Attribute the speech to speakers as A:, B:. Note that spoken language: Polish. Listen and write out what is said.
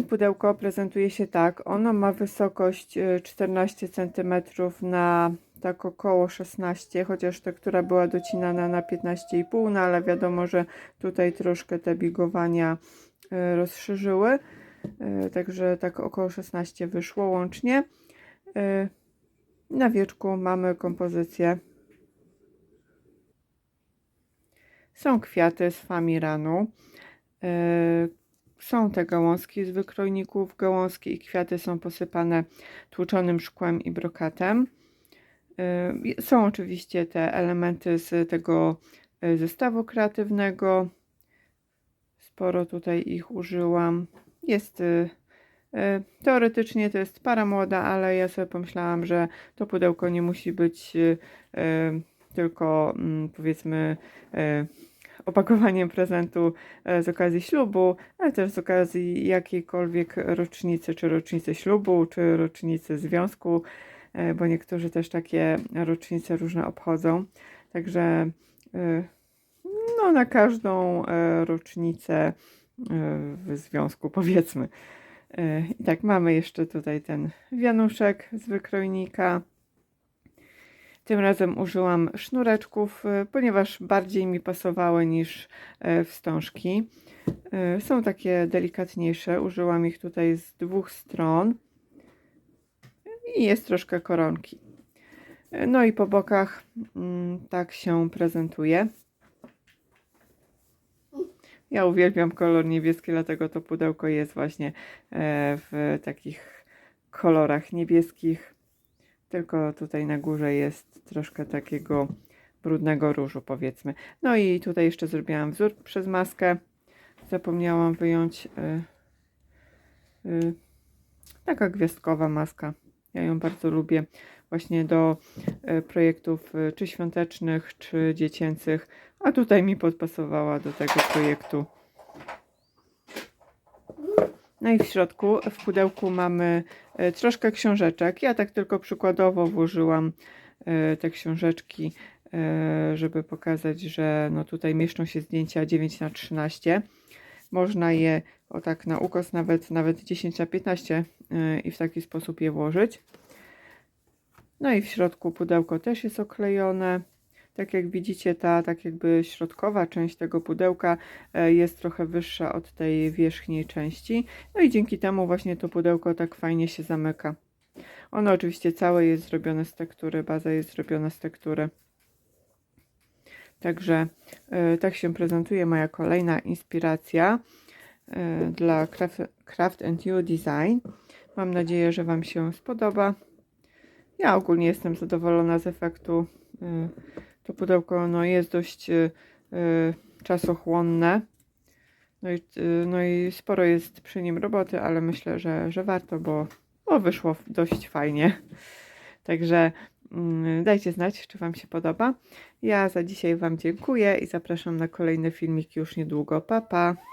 A: Pudełko prezentuje się tak. Ono ma wysokość e, 14 cm na tak około 16, chociaż ta, która była docinana na 15,5, no ale wiadomo, że tutaj troszkę te bigowania e, rozszerzyły. E, Także tak około 16 wyszło łącznie. Na wieczku mamy kompozycję. Są kwiaty z famiranu. Są te gałązki z wykrojników. Gałązki i kwiaty są posypane tłuczonym szkłem i brokatem. E, Są oczywiście te elementy z tego e, zestawu kreatywnego. Sporo tutaj ich użyłam. Jest e, teoretycznie to jest para młoda, ale ja sobie pomyślałam, że to pudełko nie musi być tylko mm, powiedzmy opakowaniem prezentu e, z okazji ślubu, ale też z okazji jakiejkolwiek rocznicy, czy rocznicy ślubu, czy rocznicy związku, e, bo niektórzy też takie rocznice różne obchodzą. Także e, no, na każdą rocznicę w związku, powiedzmy. I tak, mamy jeszcze tutaj ten wianuszek z wykrojnika. Tym razem użyłam sznureczków, e, ponieważ bardziej mi pasowały niż e, wstążki. E, Są takie delikatniejsze, użyłam ich tutaj z dwóch stron i jest troszkę koronki. No i po bokach mm, tak się prezentuje. Ja uwielbiam kolor niebieski, dlatego to pudełko jest właśnie e, w takich kolorach niebieskich. Tylko tutaj na górze jest troszkę takiego brudnego różu, powiedzmy. No i tutaj jeszcze zrobiłam wzór przez maskę. Zapomniałam wyjąć. y, y, taka gwiazdkowa maska. Ja ją bardzo lubię. Właśnie do y, projektów czy świątecznych, czy dziecięcych. A tutaj mi podpasowała do tego projektu. No i w środku, w pudełku mamy e, troszkę książeczek. Ja tak tylko przykładowo włożyłam e, te książeczki, e, żeby pokazać, że no tutaj mieszczą się zdjęcia 9 na 13 Można je o tak na ukos nawet, nawet 10 na 15 e, i w taki sposób je włożyć. No i w środku pudełko też jest oklejone. Tak jak widzicie, ta tak jakby środkowa część tego pudełka e, jest trochę wyższa od tej wierzchniej części. No i dzięki temu właśnie to pudełko tak fajnie się zamyka. Ono oczywiście całe jest zrobione z tektury, baza jest zrobiona z tektury. Także e, tak się prezentuje moja kolejna inspiracja e, dla Craft, and You Design. Mam nadzieję, że Wam się spodoba. Ja ogólnie jestem zadowolona z efektu. To pudełko no, jest dość e, e, czasochłonne. No i, e, no i sporo jest przy nim roboty, ale myślę, że, że warto, bo, bo wyszło dość fajnie. Także mm, dajcie znać, czy Wam się podoba. Ja za dzisiaj Wam dziękuję i zapraszam na kolejny filmik już niedługo. Pa, pa!